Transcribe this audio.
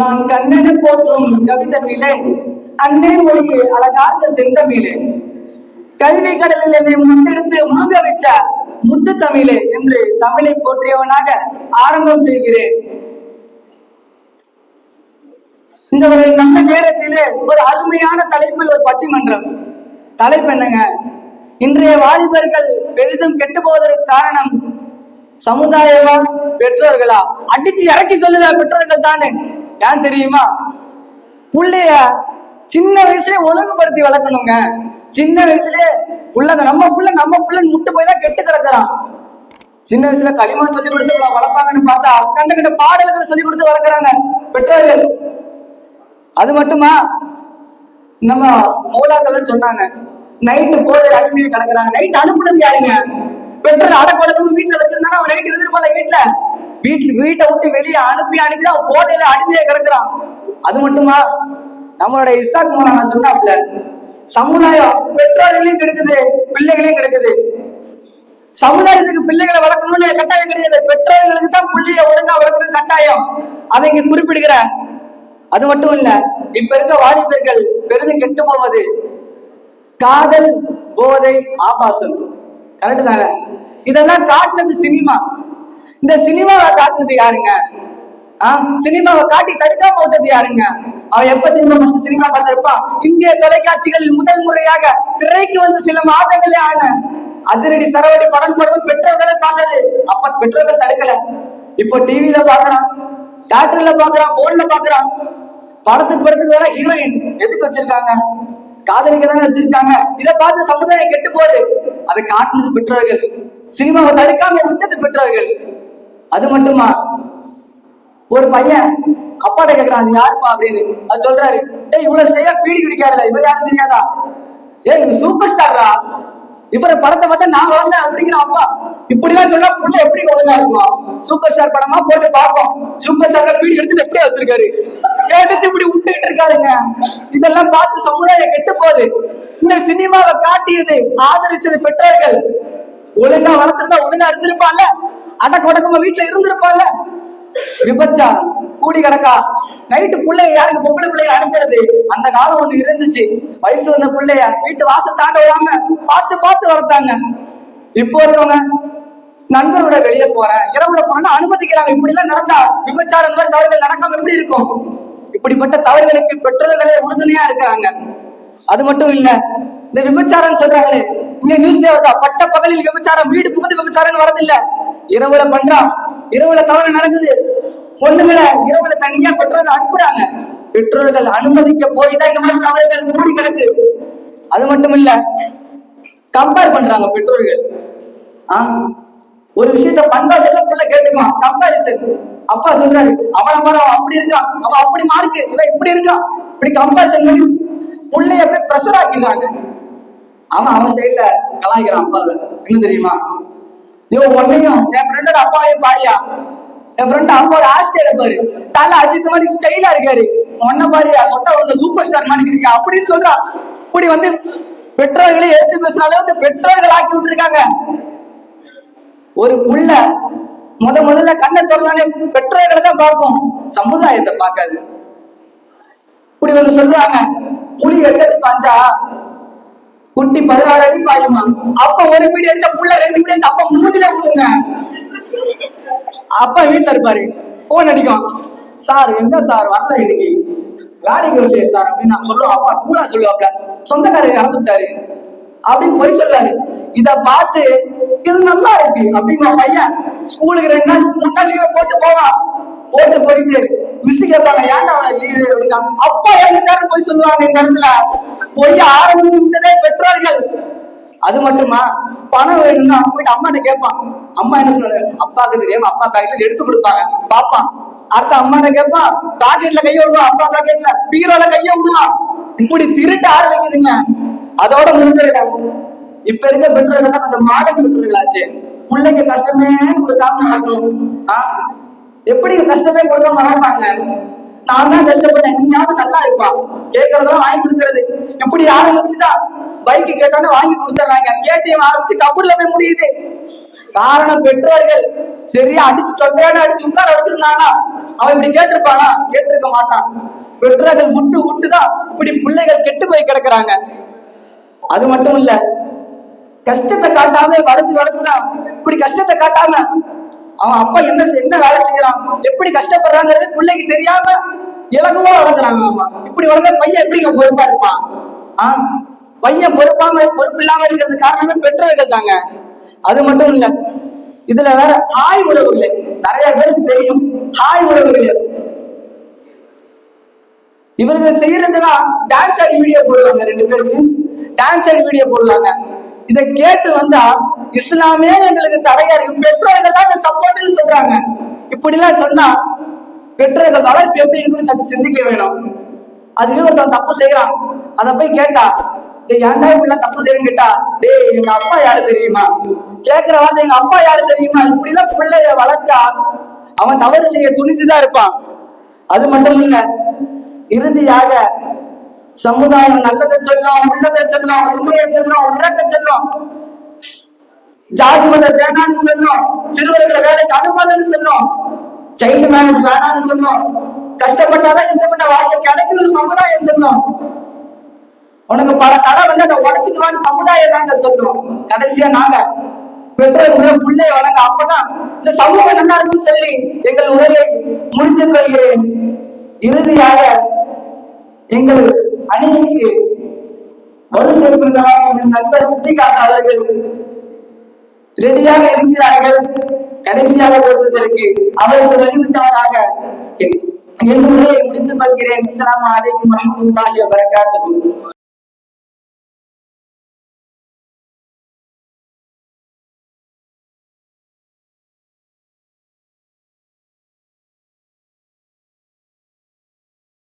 நான் கண்ணனு போற்றும் கவிதமிழே அன்னை மொழியே அழகார்ந்த செந்தமிழே கல்வி கடலில் என்னை முன்னெடுத்து முழுக வச்ச முத்து தமிழே என்று தமிழை போற்றியவனாக ஆரம்பம் செய்கிறேன். இந்த ஒரு நல்ல நேரத்திலே ஒரு அருமையான தலைப்பில் ஒரு பட்டிமன்றம். தலைப்பு என்னங்க? இன்றைய வாலிபர்கள் பெரிதும் கெட்டு போவதற்கு காரணம் சமுதாயமா பெற்றோர்களா? அடிச்சு இறக்கி சொல்லுதா பெற்றோர்கள் தானே? ஏன் தெரியுமா? பிள்ளைய சின்ன வயசுல ஒழுங்குபடுத்தி வளர்க்கணுங்க. சின்ன வயசுலயே புள்ளங்க நம்ம புள்ள நம்ம புள்ளன்னு முட்டு போய் தான் கெட்டு கிடக்குறான். சின்ன வயசுல களிமா சொல்லி கொடுத்து வளர்ப்பாங்கன்னு பார்த்தா கண்ட கண்ட பாடல்கள் சொல்லி கொடுத்து வளர்க்குறாங்க. பெற்றோர்கள் அது மட்டுமா? நம்ம மூலாக்கள் சொன்னாங்க நைட்டு போதை அடிமையை கிடக்குறாங்க. நைட் அனுப்புனது யாருங்க? பெற்றோர் அடக்கொடக்கம் வீட்டுல வச்சிருந்தாங்க. அவன் நைட் இருந்திருப்பான்ல வீட்டுல வீட்டுல. வீட்டை விட்டு வெளியே அனுப்பி அனுப்பி அவன் போதையில அடிமையை கிடக்குறான். அது மட்டுமா? நம்மளோட இஸ்தாக் மூலம் சொன்னாப்ல சமுதாயம் பெற்றோர்களையும் கிடைக்குது பிள்ளைகளையும் கிடைக்குது. சமுதாயத்துக்கு பிள்ளைகளை வளர்க்கணும்னு கட்டாயம் கிடையாது. பெற்றோர்களுக்கு தான் பிள்ளைய ஒழுங்கா வளர்க்கணும் கட்டாயம். அதை இங்க குறிப்பிடுகிற அது மட்டும் இல்ல இப்ப இருக்க வாலிபர்கள் பெரிதும் கெட்டு போவது காதல் போதை ஆபாசம். கரெக்டு தானே இதெல்லாம் காட்டுனது சினிமா. இந்த சினிமாவை காட்டுனது யாருங்க? சினிமாவை காட்டி தடுக்காம விட்டது யாருங்க? அவன் எப்ப சினிமா ஃபர்ஸ்ட் சினிமா பார்த்திருப்பான் இந்திய தொலைக்காட்சிகளில் முதல் முறையாக திரைக்கு வந்து சில மாதங்களே ஆன அதிரடி சரவடி படம் படம் பெற்றோர்களை பார்த்தது அப்ப பெற்றோர்கள் தடுக்கல. இப்போ டிவில பாக்குறான் தியேட்டர்ல பாக்குறான் போன்ல பாக்குறான் படத்துக்கு படத்துக்கு வேற ஹீரோயின் எதுக்கு வச்சிருக்காங்க? காதலிக்க தானே வச்சிருக்காங்க. இதை பார்த்து சமுதாயம் கெட்டு போகுது. அதை காட்டுனது பெற்றோர்கள். சினிமாவை தடுக்காம விட்டது பெற்றோர்கள். அது மட்டுமா? ஒரு பையன் அப்பாட்ட கேக்குறான் அது யாருப்பா? அப்படின்னு. அது சொல்றாரு டேய் இவ்வளவு சரியா பீடி பிடிக்காதுல இவர் யாரும் தெரியாதா? ஏ இவர் சூப்பர் ஸ்டார்ரா இவர படத்தை பார்த்தா நான் வளர்ந்தேன் அப்படிங்கிற அப்பா. இப்படிலாம் சொன்னா புள்ள எப்படி ஒழுங்கா இருக்கும்? சூப்பர் ஸ்டார் படமா போட்டு பார்ப்போம். சூப்பர் ஸ்டார் பீடி எடுத்து எப்படியா வச்சிருக்காரு? எடுத்து இப்படி விட்டுக்கிட்டு இருக்காருங்க. இதெல்லாம் பார்த்து சமுதாயம் கெட்டு போகுது. இந்த சினிமாவை காட்டியது ஆதரிச்சது பெற்றோர்கள். ஒழுங்கா வளர்த்திருந்தா ஒழுங்கா இருந்திருப்பான்ல? அடக்க உடக்கமா வீட்டுல இருந்திருப்பான்ல? விபச்சாரம் கூடி கிடக்கா நைட்டு பிள்ளைய யாருக்கு பொம்பளை பிள்ளைய அனுப்புறது? அந்த காலம் ஒண்ணு இருந்துச்சு. வயசு வந்த பிள்ளைய வீட்டு வாசல் தாண்ட விடாம பார்த்து பார்த்து வளர்த்தாங்க. இப்போ இருக்கவங்க நண்பரோட வெளியே போறேன் இரவுல போனா அனுமதிக்கிறாங்க. இப்படி எல்லாம் நடந்தா விபச்சாரம் மாதிரி தவறுகள் நடக்காம எப்படி இருக்கும்? இப்படிப்பட்ட தவறுகளுக்கு பெற்றோர்களே உறுதுணையா இருக்கிறாங்க. அது மட்டும் இல்ல இந்த விபச்சாரம் சொல்றாங்களே இங்க நியூஸ்ல வருதா பட்ட பகலில் விபச்சாரம் வீடு புகுந்து விபச்சாரம் வரதில்ல. இரவுல பண்றான் இரவுல தவறு நடக்குது. பொண்ணுங்களை இரவுல தனியா பெற்றோர்கள் அனுப்புறாங்க. பெற்றோர்கள் அனுமதிக்க போய் தான் இந்த மாதிரி தவறுகள் மூடி கிடக்கு. அது மட்டும் இல்ல கம்பேர் பண்றாங்க பெற்றோர்கள். ஆஹ் ஒரு விஷயத்த பண்பா சொல்ல புள்ள கேட்டுக்குவான் கம்பாரிசன் அப்பா சொல்றாரு அவன பாரு அவன் அப்படி இருக்கான். அவன் அப்படி மார்க்கு இவன் இப்படி இருக்கான். இப்படி கம்பாரிசன் பண்ணி புள்ளைய அப்படியே ப்ரெஷர் ஆக்கிடுறாங்க. அவன் அவன் சைட்ல கலாய்க்கிறான் அப்பாவை என்ன தெரியுமா? ஐயோ உன்னையும் என் ஃப்ரெண்டோட அப்பாவையும் பாரியா? என் ஃப்ரெண்ட் அப்பாவோட ஆஸ்டேல பாரு. தலை அஜித் மாதிரி ஸ்டைலா இருக்காரு. உன்ன பாரியா? சொட்ட உங்க சூப்பர் ஸ்டார் மாதிரி இருக்கா? அப்படின்னு சொல்றான் இப்படி வந்து பெற்றோர்களை எடுத்து பேசுற அளவுக்கு பெற்றோர்கள் ஆக்கி விட்டுருக்காங்க. ஒரு புள்ள முத முதல்ல கண்ணை திறந்தானே பெற்றோர்களை தான் பார்ப்போம். சமுதாயத்தை பார்க்காது. இப்படி ஒன்று சொல்லுவாங்க. புலி எட்டது பாஞ்சா குட்டி பதினாறு அடி பாயுமா? அப்ப ஒரு பீடி அடிச்சா புள்ள ரெண்டு பீடி அடிச்சா அப்ப மூஞ்சில விடுவோங்க அப்பா வீட்டுல இருப்பாரு. போன் அடிக்கும். சார் எங்க சார்? வரல இன்னைக்கு. வேலைக்கு வரலையே சார். அப்படின்னு நான் சொல்லுவோம் அப்பா கூலா சொல்லுவாப்ல. சொந்தக்காரர் இறந்துட்டாரு. அப்படின்னு போய் சொல்றாரு. இத பார்த்து இது நல்லா இருக்கு. அப்படின்னு பையன். ஸ்கூலுக்கு ரெண்டு நாள் மூணு நாள் லீவை போட்டு போவான். போட்டு போயிட்டு மிஸ் கேட்பாங்க ஏன்டா அவனை லீவு அப்படின்னா அப்பா எழுந்தாரு போய் சொல்லுவாங்க இந்த இடத்துல போய் ஆரம்பிச்சு விட்டதே பெற்றோர்கள். அது மட்டுமா? பணம் வேணும்னா போயிட்டு அம்மாட்ட கேட்பான். அம்மா என்ன சொல்றாரு அப்பாவுக்கு தெரியாம அப்பா பேக்கெட்ல எடுத்து கொடுப்பாங்க. பாப்பான் அடுத்த அம்மாட்ட கேட்பான்? பாக்கெட்ல கைய விடுவான் அப்பா பாக்கெட்ல பீரோல கைய விடுவான் இப்படி திருட்ட ஆரம்பிக்குதுங்க. அதோட முடிஞ்சிருக்க இப்ப இருக்க பெற்றோர்கள் அந்த மாடல் பெற்றோர்கள் ஆச்சு பிள்ளைங்க கஷ்டமே கொடுக்காம வளர்க்கணும் ஆ? எப்படி கஷ்டமே கொடுக்காம வளர்ப்பாங்க நான் தான் கஷ்டப்பட்டேன். நீயாவது நல்லா இருப்பா. கேட்கறதெல்லாம் வாங்கி கொடுக்கறது. இப்படி ஆரம்பிச்சுதான் பைக் கேட்டோன்னு வாங்கி கொடுத்துறாங்க கேடிஎம் ஆரம்பிச்சு கபூர்ல போய் முடியுது. காரணம் பெற்றோர்கள். சரியா அடிச்சு தொண்டையோட அடிச்சு உட்கார வச்சிருந்தானா? அவன் இப்படி கேட்டிருப்பானா? கேட்டிருக்க மாட்டான். பெற்றோர்கள் விட்டு விட்டுதான் இப்படி பிள்ளைகள் கெட்டு போய் கிடக்குறாங்க. அது மட்டும் இல்ல கஷ்டத்தை காட்டாம வளர்த்து வளர்த்துதான் இப்படி கஷ்டத்தை காட்டாம அவன் அப்பா என்ன என்ன வேலை செய்யறான்? எப்படி கஷ்டப்படுறாங்கிறது பிள்ளைக்கு தெரியாம இலகுவா வளர்க்குறாங்க அம்மா இப்படி வளர்ந்த பையன் எப்படிங்க பொறுப்பா இருப்பான்? ஆஹ் பையன் பொறுப்பாம பொறுப்பு இல்லாம இருக்கிறது காரணமே பெற்றோர்கள் தாங்க. அது மட்டும் இல்ல இதுல வேற ஹாய் உறவுகளே நிறைய பேருக்கு தெரியும் ஹாய் உறவுகளே இவர்கள் செய்யறதுலாம் டான்ஸ் ஆடி வீடியோ போடுவாங்க ரெண்டு பேரும் மீன்ஸ் டான்ஸ் ஆடி வீடியோ போடுவாங்க இதை கேட்டு வந்தா இஸ்லாமே எங்களுக்கு தடையா இருக்கு பெற்றோர்கள் தான் சப்போர்ட்னு சொல்றாங்க. இப்படி எல்லாம் சொன்னா பெற்றோர்கள் வளர்ப்பு எப்படி இருக்குன்னு சற்று சிந்திக்க வேணும். அதுவே ஒருத்தன் தப்பு செய்யறான். அதை போய் கேட்டா டேய் ஏன்டா இப்படி தப்பு செய்யணும் கேட்டா டேய் எங்க அப்பா யாரு தெரியுமா? கேக்குற வார்த்தை எங்க அப்பா யாரு தெரியுமா? இப்படி எல்லாம் பிள்ளைய வளர்த்தா அவன் தவறு செய்ய துணிஞ்சுதான் இருப்பான். அது மட்டும் இல்ல இறுதியாக சமுதாயம் நல்லதை சொல்லும் உள்ளதை சொல்லும் உண்மையை சொல்லும் உறக்க சொல்லும் ஜாதி மத வேணாம்னு சொன்னோம் சிறுவர்களை வேலைக்கு அனுப்பாதன்னு சொன்னோம் சைல்டு மேரேஜ் வேணாம்னு சொன்னோம் கஷ்டப்பட்டாதான் இஷ்டப்பட்ட வாழ்க்கை கிடைக்கணும் சமுதாயம் சொன்னோம் உனக்கு பல தடை வந்து அதை உடச்சிக்குவான்னு சமுதாயம் தான் சொல்றோம் கடைசியா நாங்க பெற்றோர்கள் பிள்ளைய வழங்க அப்பதான் இந்த சமூகம் நல்லா இருக்கும்னு சொல்லி எங்கள் உரையை முடித்துக் கொள்கிறேன். இறுதியாக எங்கள் அணிக்கு வலு சேர்ப்பிருந்தவங்க எங்கள் நண்பர் சித்திகாசு அவர்கள் ரெடியாக இருக்கிறார்கள். கடைசியாக பேசுவதற்கு அவர்கள் வழிவிட்டவராக என்னுடைய முடித்துக் கொள்கிறேன். இஸ்லாம் அலைக்கும் வரமத்துல்லாஹி வபரகாத்துஹு.